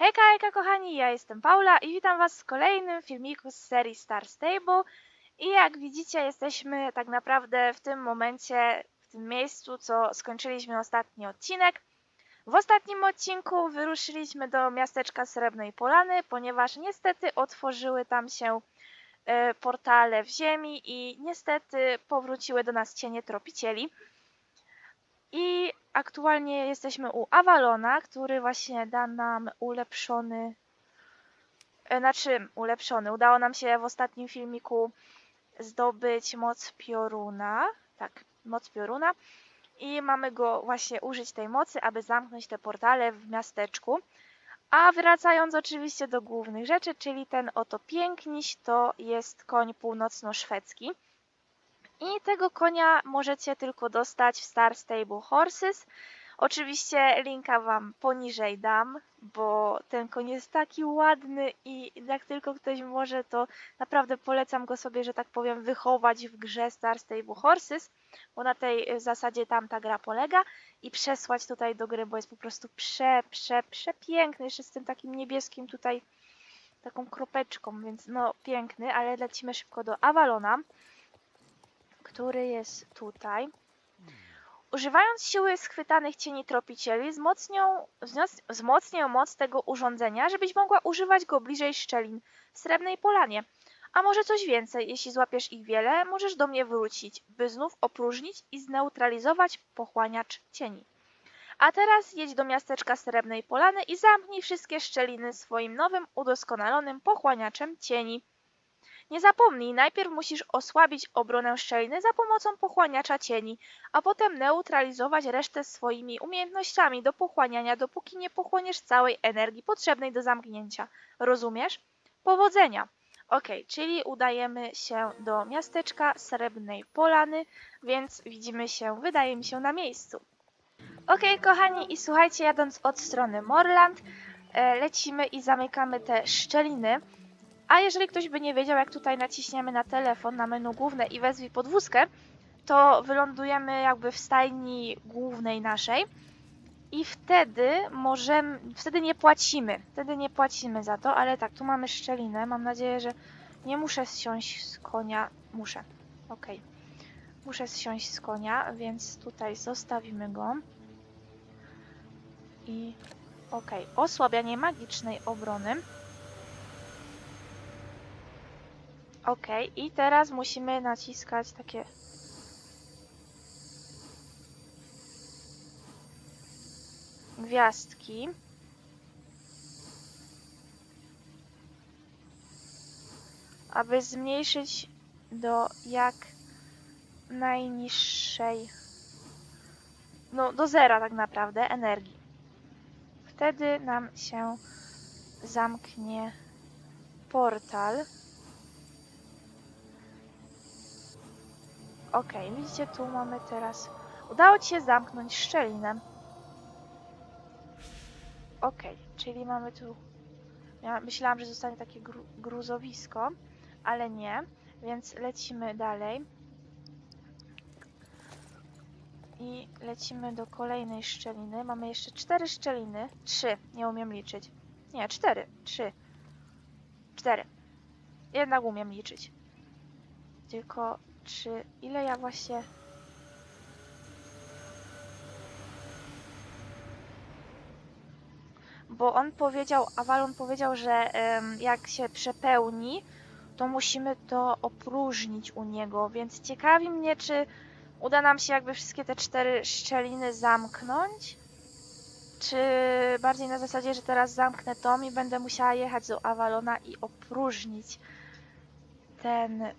Hejka, hejka kochani, ja jestem Paula i witam was w kolejnym filmiku z serii Star Stable. I jak widzicie, jesteśmy tak naprawdę w tym momencie, w tym miejscu, co skończyliśmy ostatni odcinek. W ostatnim odcinku wyruszyliśmy do miasteczka Srebrnej Polany, ponieważ niestety otworzyły tam się e, portale w ziemi i niestety powróciły do nas cienie tropicieli. I aktualnie jesteśmy u Avalona, który właśnie da nam ulepszony. e, Znaczy, ulepszony. Udało nam się w ostatnim filmiku zdobyć moc pioruna. Tak, moc pioruna. I mamy go właśnie użyć tej mocy, aby zamknąć te portale w miasteczku. A wracając oczywiście do głównych rzeczy, czyli ten oto piękniś, to jest koń północno-szwedzki. I tego konia możecie tylko dostać w Star Stable Horses. Oczywiście linka Wam poniżej dam, bo ten koń jest taki ładny i jak tylko ktoś może, to naprawdę polecam go sobie, że tak powiem, wychować w grze Star Stable Horses, bo na tej y, zasadzie tam ta gra polega i przesłać tutaj do gry, bo jest po prostu prze, prze, przepiękny, jeszcze z tym takim niebieskim tutaj taką kropeczką, więc no piękny, ale lecimy szybko do Avalona który jest tutaj. Używając siły schwytanych cieni tropicieli, wzmocnią, wzmocnię moc tego urządzenia, żebyś mogła używać go bliżej szczelin w Srebrnej Polanie. A może coś więcej, jeśli złapiesz ich wiele, możesz do mnie wrócić, by znów opróżnić i zneutralizować pochłaniacz cieni. A teraz jedź do miasteczka Srebrnej Polany i zamknij wszystkie szczeliny swoim nowym, udoskonalonym pochłaniaczem cieni. Nie zapomnij, najpierw musisz osłabić obronę szczeliny za pomocą pochłaniacza cieni, a potem neutralizować resztę swoimi umiejętnościami do pochłaniania, dopóki nie pochłoniesz całej energii potrzebnej do zamknięcia. Rozumiesz? Powodzenia! Ok, czyli udajemy się do miasteczka Srebrnej Polany, więc widzimy się, wydaje mi się, na miejscu. Ok, kochani, i słuchajcie, jadąc od strony Morland, e, lecimy i zamykamy te szczeliny. A jeżeli ktoś by nie wiedział, jak tutaj naciśniemy na telefon, na menu główne i wezwij podwózkę, to wylądujemy jakby w stajni głównej naszej i wtedy możemy, wtedy nie płacimy, wtedy nie płacimy za to, ale tak, tu mamy szczelinę, mam nadzieję, że nie muszę zsiąść z konia, muszę, okej, muszę zsiąść z konia, więc tutaj zostawimy go. I okej, osłabianie magicznej obrony. Ok, i teraz musimy naciskać takie. Gwiazdki. Aby zmniejszyć do jak najniższej. No, do zera tak naprawdę energii. Wtedy nam się zamknie portal. Ok, widzicie, tu mamy teraz. Udało ci się zamknąć szczelinę. Ok, czyli mamy tu. Ja myślałam, że zostanie takie gru gruzowisko, ale nie, więc lecimy dalej. I lecimy do kolejnej szczeliny. Mamy jeszcze cztery szczeliny. Trzy, nie umiem liczyć. Nie, cztery, trzy. Cztery. Jednak umiem liczyć. Tylko czy ile ja właśnie. Bo on powiedział, Avalon powiedział, że jak się przepełni, to musimy to opróżnić u niego, więc ciekawi mnie, czy uda nam się jakby wszystkie te cztery szczeliny zamknąć, czy bardziej na zasadzie, że teraz zamknę tom i będę musiała jechać do Avalona i opróżnić ten y,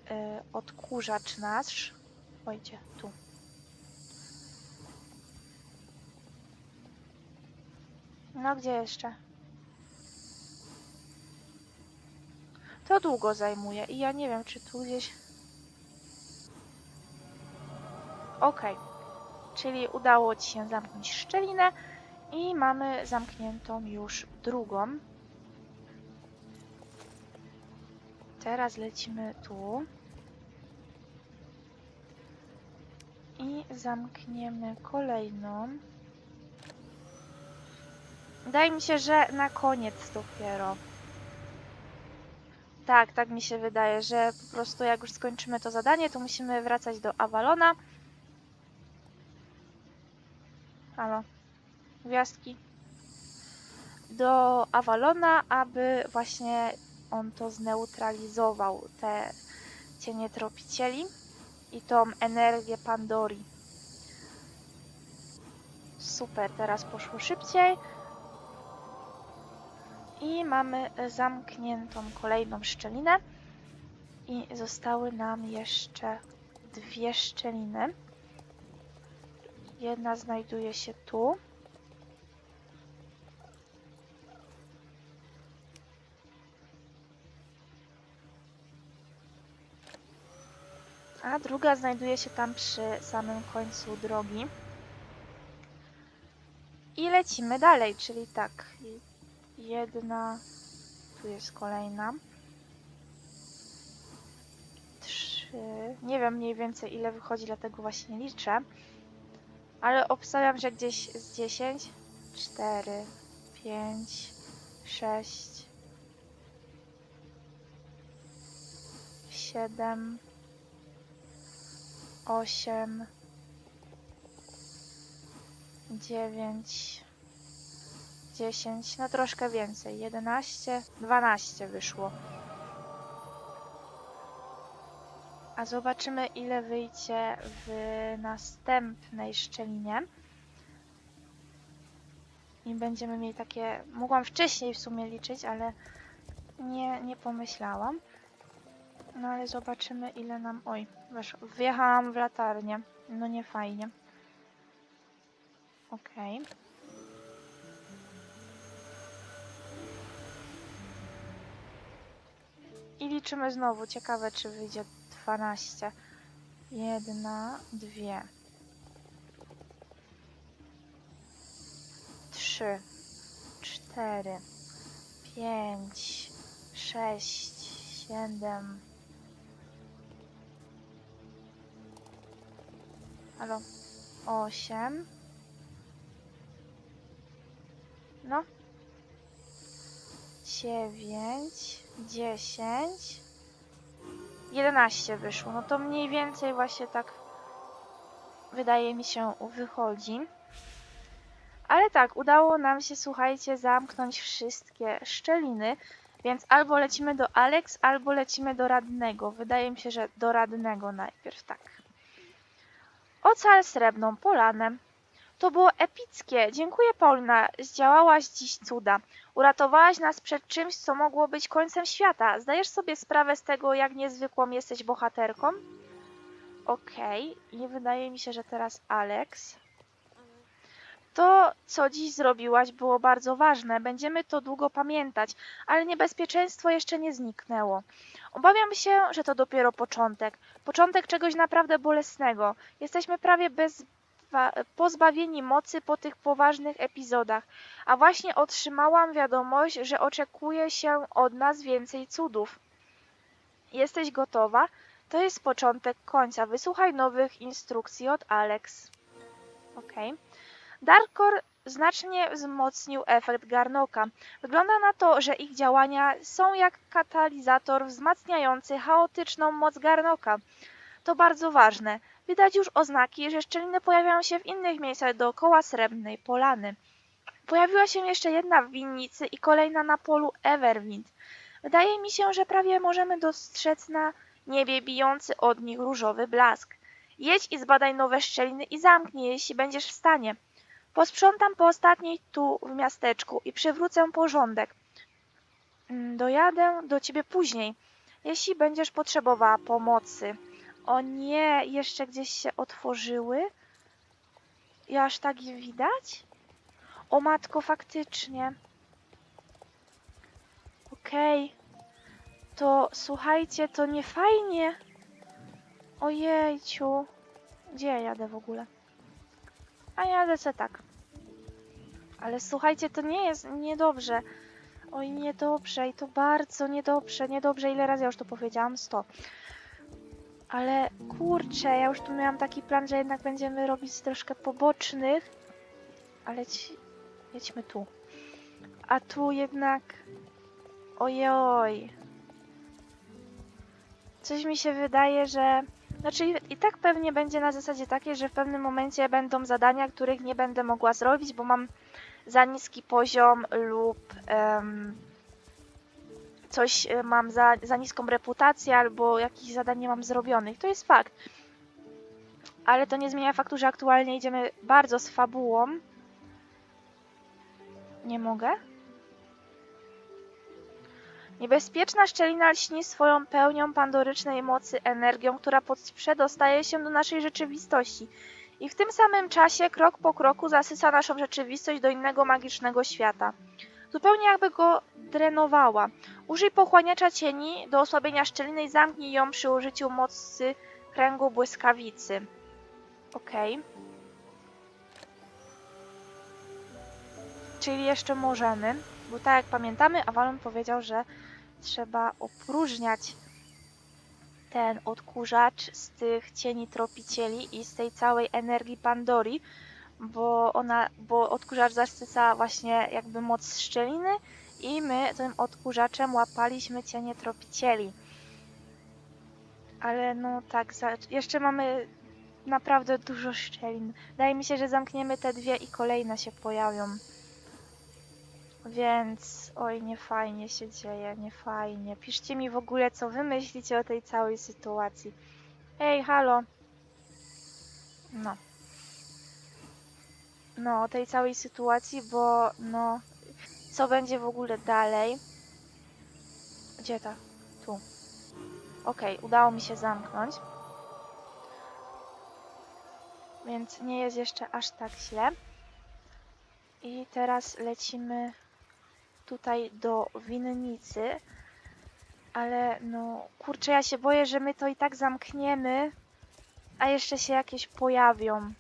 odkurzacz nasz. Ojdzie, tu. No gdzie jeszcze? To długo zajmuje i ja nie wiem, czy tu gdzieś... Okej. Czyli udało Ci się zamknąć szczelinę i mamy zamkniętą już drugą. Teraz lecimy tu. I zamkniemy kolejną. Wydaje mi się, że na koniec dopiero. Tak, tak mi się wydaje, że po prostu jak już skończymy to zadanie, to musimy wracać do Avalona. Halo. Gwiazdki. Do Avalona, aby właśnie on to zneutralizował, te cienie tropicieli i tą energię Pandori. Super, teraz poszło szybciej. I mamy zamkniętą kolejną szczelinę. I zostały nam jeszcze dwie szczeliny. Jedna znajduje się tu. A druga znajduje się tam przy samym końcu drogi. I lecimy dalej, czyli tak. Jedna, tu jest kolejna. Trzy. Nie wiem mniej więcej ile wychodzi, dlatego właśnie liczę. Ale obstawiam, że gdzieś z 10, 4, 5, 6, 7, 8, 9, 10, no troszkę więcej, 11, 12 wyszło. A zobaczymy ile wyjdzie w następnej szczelinie. I będziemy mieli takie, mogłam wcześniej w sumie liczyć, ale nie, nie pomyślałam. No ale zobaczymy ile nam, oj, wiesz, wjechałam w latarnię, no nie fajnie. Okej. I liczymy znowu. Ciekawe, czy wyjdzie 12. Jedna, dwie. Trzy, cztery, pięć, sześć, siedem. Halo? Osiem. No. Dziewięć, dziesięć, jedenaście wyszło. No to mniej więcej właśnie tak wydaje mi się wychodzi. Ale tak, udało nam się, słuchajcie, zamknąć wszystkie szczeliny, więc albo lecimy do Alex, albo lecimy do radnego. Wydaje mi się, że do radnego najpierw, tak. Ocal srebrną polanę. To było epickie. Dziękuję, Paulina. Zdziałałaś dziś cuda. Uratowałaś nas przed czymś, co mogło być końcem świata. Zdajesz sobie sprawę z tego, jak niezwykłą jesteś bohaterką? Okej. I wydaje mi się, że teraz Alex. To, co dziś zrobiłaś, było bardzo ważne. Będziemy to długo pamiętać, ale niebezpieczeństwo jeszcze nie zniknęło. Obawiam się, że to dopiero początek. Początek czegoś naprawdę bolesnego. Jesteśmy prawie bez pozbawieni mocy po tych poważnych epizodach, a właśnie otrzymałam wiadomość, że oczekuje się od nas więcej cudów. Jesteś gotowa? To jest początek końca. Wysłuchaj nowych instrukcji od Alex. Ok. Darkor znacznie wzmocnił efekt Garnoka. Wygląda na to, że ich działania są jak katalizator wzmacniający chaotyczną moc Garnoka. To bardzo ważne. Widać już oznaki, że szczeliny pojawiają się w innych miejscach dookoła Srebrnej Polany. Pojawiła się jeszcze jedna w winnicy i kolejna na polu Everwind. Wydaje mi się, że prawie możemy dostrzec na niebie bijący od nich różowy blask. Jedź i zbadaj nowe szczeliny i zamknij, jeśli będziesz w stanie. Posprzątam po ostatniej tu w miasteczku i przywrócę porządek. Mm, Dojadę do ciebie później, jeśli będziesz potrzebowała pomocy. O nie, jeszcze gdzieś się otworzyły? I aż tak je widać? O matko, faktycznie. Okej. To słuchajcie, to nie fajnie. Ojejciu. Gdzie ja jadę w ogóle? A jadę se tak. Ale słuchajcie, to nie jest niedobrze. Oj, niedobrze i to bardzo niedobrze, niedobrze. Ile razy ja już to powiedziałam? 100. Ale kurczę, ja już tu miałam taki plan, że jednak będziemy robić troszkę pobocznych. Ale ci... jedźmy tu. a tu jednak... Ojoj. Coś mi się wydaje, że... Znaczy i- tak pewnie będzie na zasadzie takiej, że w pewnym momencie będą zadania, których nie będę mogła zrobić, bo mam za niski poziom lub em, coś e, mam za, za niską reputację albo jakichś zadań nie mam zrobionych. To jest fakt. Ale to nie zmienia faktu, że aktualnie idziemy bardzo z fabułą. Nie mogę? Niebezpieczna szczelina lśni swoją pełnią pandorycznej mocy energią, która przedostaje się do naszej rzeczywistości i w tym samym czasie krok po kroku zasysa naszą rzeczywistość do innego magicznego świata. Zupełnie jakby go drenowała. Użyj pochłaniacza cieni do osłabienia szczeliny i zamknij ją przy użyciu mocy kręgu błyskawicy. Okej. Czyli jeszcze możemy, bo tak jak pamiętamy, Avalon powiedział, że trzeba opróżniać ten odkurzacz z tych cieni tropicieli i z tej całej energii Pandori, bo ona, bo odkurzacz zasysa właśnie jakby moc szczeliny i my tym odkurzaczem łapaliśmy cienie tropicieli. Ale no tak, jeszcze mamy naprawdę dużo szczelin. Wydaje mi się, że zamkniemy te dwie i kolejne się pojawią. Więc, oj, nie fajnie się dzieje, nie fajnie. Piszcie mi w ogóle, co wy myślicie o tej całej sytuacji. Hej, halo. No. No, o tej całej sytuacji, bo, no, co będzie w ogóle dalej? Gdzie ta? Tu. Okej, udało mi się zamknąć. Więc nie jest jeszcze aż tak źle. I teraz lecimy tutaj do winnicy. Ale no, kurczę, ja się boję, że my to i tak zamkniemy, a jeszcze się jakieś pojawią.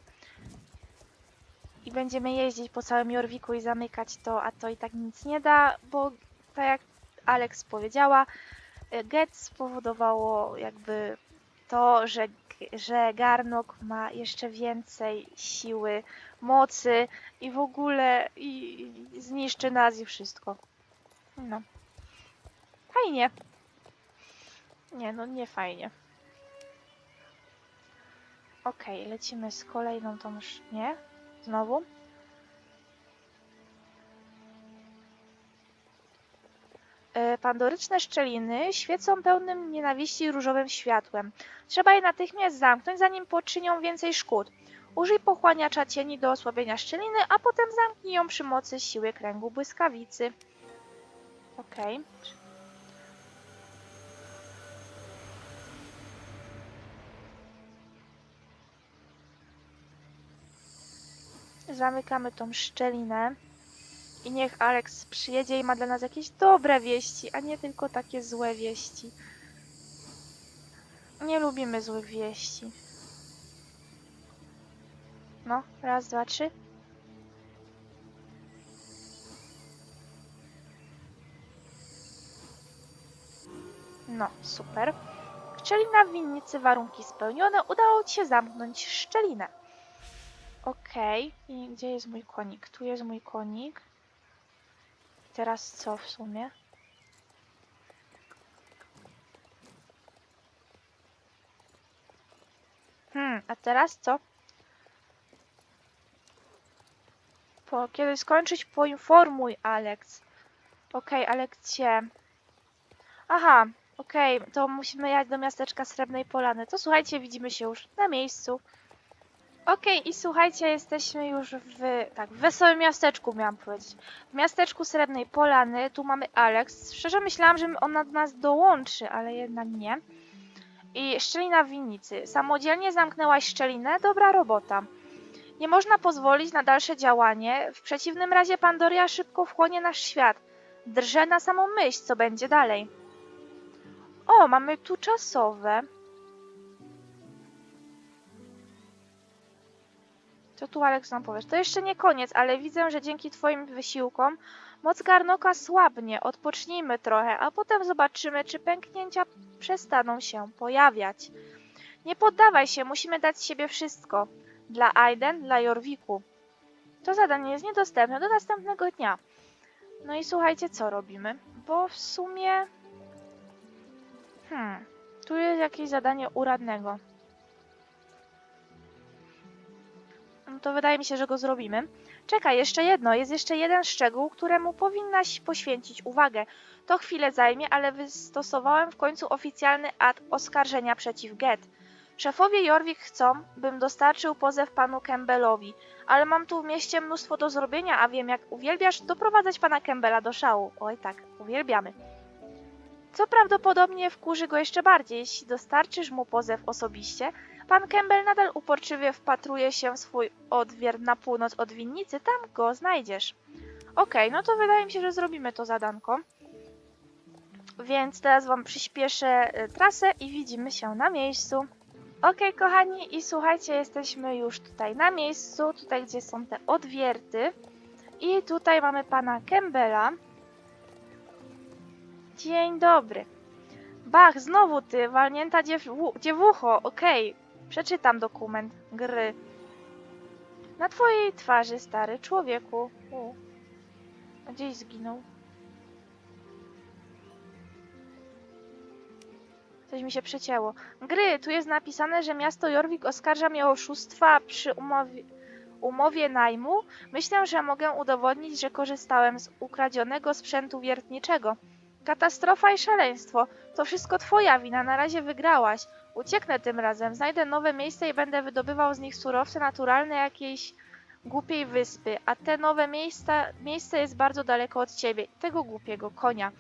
I będziemy jeździć po całym Jorwiku i zamykać to, a to i tak nic nie da, bo tak jak Alex powiedziała, y, Get spowodowało jakby to, że, że Garnok ma jeszcze więcej siły, mocy i w ogóle i, i zniszczy nas i wszystko. No. Fajnie. Nie, no nie fajnie. Okej, lecimy z kolejną tą. Nie? Znowu? Pandoryczne szczeliny świecą pełnym nienawiści różowym światłem. Trzeba je natychmiast zamknąć, zanim poczynią więcej szkód. Użyj pochłaniacza cieni do osłabienia szczeliny, a potem zamknij ją przy mocy siły kręgu błyskawicy. Okej. Zamykamy tą szczelinę. I niech Alex przyjedzie i ma dla nas jakieś dobre wieści, a nie tylko takie złe wieści. Nie lubimy złych wieści. No, raz, dwa, trzy. No, super. Szczelina w winnicy, warunki spełnione. Udało Ci się zamknąć szczelinę. Okej. I gdzie jest mój konik? Tu jest mój konik. Teraz co w sumie? Hmm, a teraz co? Po, kiedy skończyć, poinformuj Alex. Okej, Alekcie. Aha, okej, to musimy jechać do miasteczka Srebrnej Polany. To słuchajcie, widzimy się już na miejscu. Okej, i słuchajcie, jesteśmy już w, tak, w wesołym miasteczku, miałam powiedzieć. W miasteczku Srebrnej Polany, tu mamy Alex. Szczerze myślałam, że ona do nas dołączy, ale jednak nie. I szczelina w winnicy. Samodzielnie zamknęłaś szczelinę, dobra robota. Nie można pozwolić na dalsze działanie, w przeciwnym razie Pandoria szybko wchłonie nasz świat. Drże na samą myśl, co będzie dalej. O, mamy tu czasowe. Co tu Alex nam powiesz? To jeszcze nie koniec, ale widzę, że dzięki twoim wysiłkom moc Garnoka słabnie. Odpocznijmy trochę, a potem zobaczymy, czy pęknięcia przestaną się pojawiać. Nie poddawaj się, musimy dać z siebie wszystko. Dla Aiden, dla Jorwiku. To zadanie jest niedostępne do następnego dnia. No i słuchajcie, co robimy? Bo w sumie... Hmm, tu jest jakieś zadanie u to wydaje mi się, że go zrobimy. Czekaj, jeszcze jedno. Jest jeszcze jeden szczegół, któremu powinnaś poświęcić uwagę. To chwilę zajmie, ale wystosowałem w końcu oficjalny akt oskarżenia przeciw Get. Szefowie Jorvik chcą, bym dostarczył pozew panu Campbellowi, ale mam tu w mieście mnóstwo do zrobienia, a wiem jak uwielbiasz doprowadzać pana Campbella do szału. Oj tak, uwielbiamy. Co prawdopodobnie wkurzy go jeszcze bardziej, jeśli dostarczysz mu pozew osobiście. Pan Campbell nadal uporczywie wpatruje się w swój odwier na północ od winnicy, tam go znajdziesz. Okej, no to wydaje mi się, że zrobimy to zadanko. Więc teraz wam przyspieszę y, trasę i widzimy się na miejscu. Okej, kochani, i słuchajcie, jesteśmy już tutaj na miejscu, tutaj gdzie są te odwierty. I tutaj mamy pana Campbella. Dzień dobry. Bach, znowu ty, walnięta dziew- dziewucho, okej. Przeczytam dokument gry. Na twojej twarzy, stary człowieku. U. Gdzieś zginął. Coś mi się przecięło. Gry, tu jest napisane, że miasto Jorvik oskarża mnie o oszustwa przy umowie, umowie najmu. Myślę, że mogę udowodnić, że korzystałem z ukradzionego sprzętu wiertniczego. Katastrofa i szaleństwo. To wszystko twoja wina, na razie wygrałaś. Ucieknę tym razem, znajdę nowe miejsce i będę wydobywał z nich surowce naturalne jakiejś głupiej wyspy, a te nowe miejsca, miejsce jest bardzo daleko od ciebie, tego głupiego konia.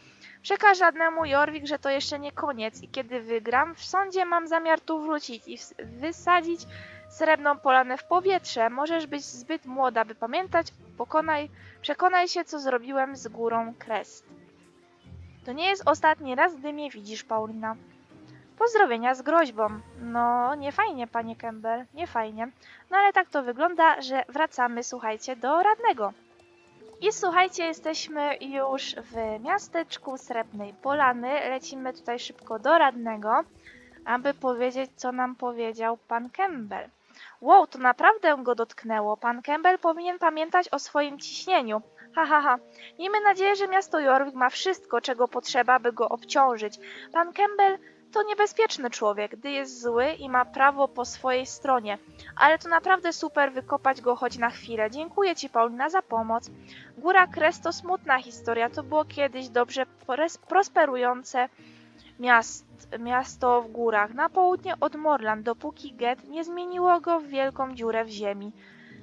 Przekaż żadnemu Jorvik, że to jeszcze nie koniec i kiedy wygram, w sądzie mam zamiar tu wrócić i wysadzić srebrną polanę w powietrze. Możesz być zbyt młoda, by pamiętać, pokonaj, przekonaj się, co zrobiłem z górą Crest. To nie jest ostatni raz, gdy mnie widzisz, Paulina. Pozdrowienia z groźbą. No, nie fajnie, panie Campbell, nie fajnie. No ale tak to wygląda, że wracamy, słuchajcie, do radnego. I słuchajcie, jesteśmy już w miasteczku Srebrnej Polany. Lecimy tutaj szybko do radnego, aby powiedzieć, co nam powiedział pan Campbell. Wow, to naprawdę go dotknęło. Pan Campbell powinien pamiętać o swoim ciśnieniu. Ha, ha, ha. Miejmy nadzieję, że miasto Jorvik ma wszystko, czego potrzeba, by go obciążyć. Pan Campbell to niebezpieczny człowiek, gdy jest zły i ma prawo po swojej stronie. Ale to naprawdę super wykopać go choć na chwilę. Dziękuję Ci, Paulina, za pomoc. Góra Kres to smutna historia. To było kiedyś dobrze prosperujące miast, miasto w górach, na południe od Morland, dopóki Get nie zmieniło go w wielką dziurę w ziemi.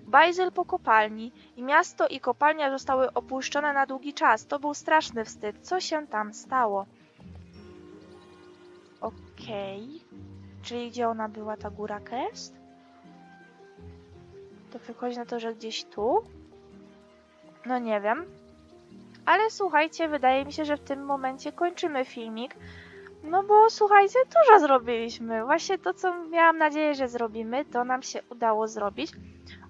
Bajzel po kopalni i miasto i kopalnia zostały opuszczone na długi czas. To był straszny wstyd. Co się tam stało? Okej. Czyli gdzie ona była, ta góra Crest? To wychodzi na to, że gdzieś tu? No nie wiem. Ale słuchajcie, wydaje mi się, że w tym momencie kończymy filmik. No bo słuchajcie, dużo zrobiliśmy. Właśnie to, co miałam nadzieję, że zrobimy, to nam się udało zrobić.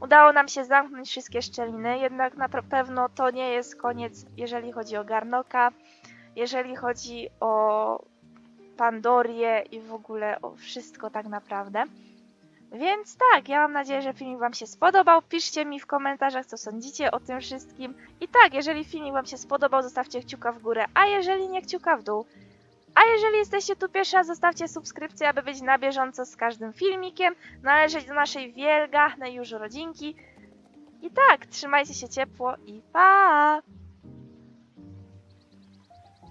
Udało nam się zamknąć wszystkie szczeliny, jednak na pewno to nie jest koniec, jeżeli chodzi o Garnoka, jeżeli chodzi o Pandorię i w ogóle o wszystko tak naprawdę. Więc tak, ja mam nadzieję, że filmik Wam się spodobał. Piszcie mi w komentarzach, co sądzicie o tym wszystkim. I tak, jeżeli filmik Wam się spodobał, zostawcie kciuka w górę, a jeżeli nie, kciuka w dół. A jeżeli jesteście tu pierwszy raz, zostawcie subskrypcję, aby być na bieżąco z każdym filmikiem, należeć do naszej wielgachnej już rodzinki. I tak, trzymajcie się ciepło i pa!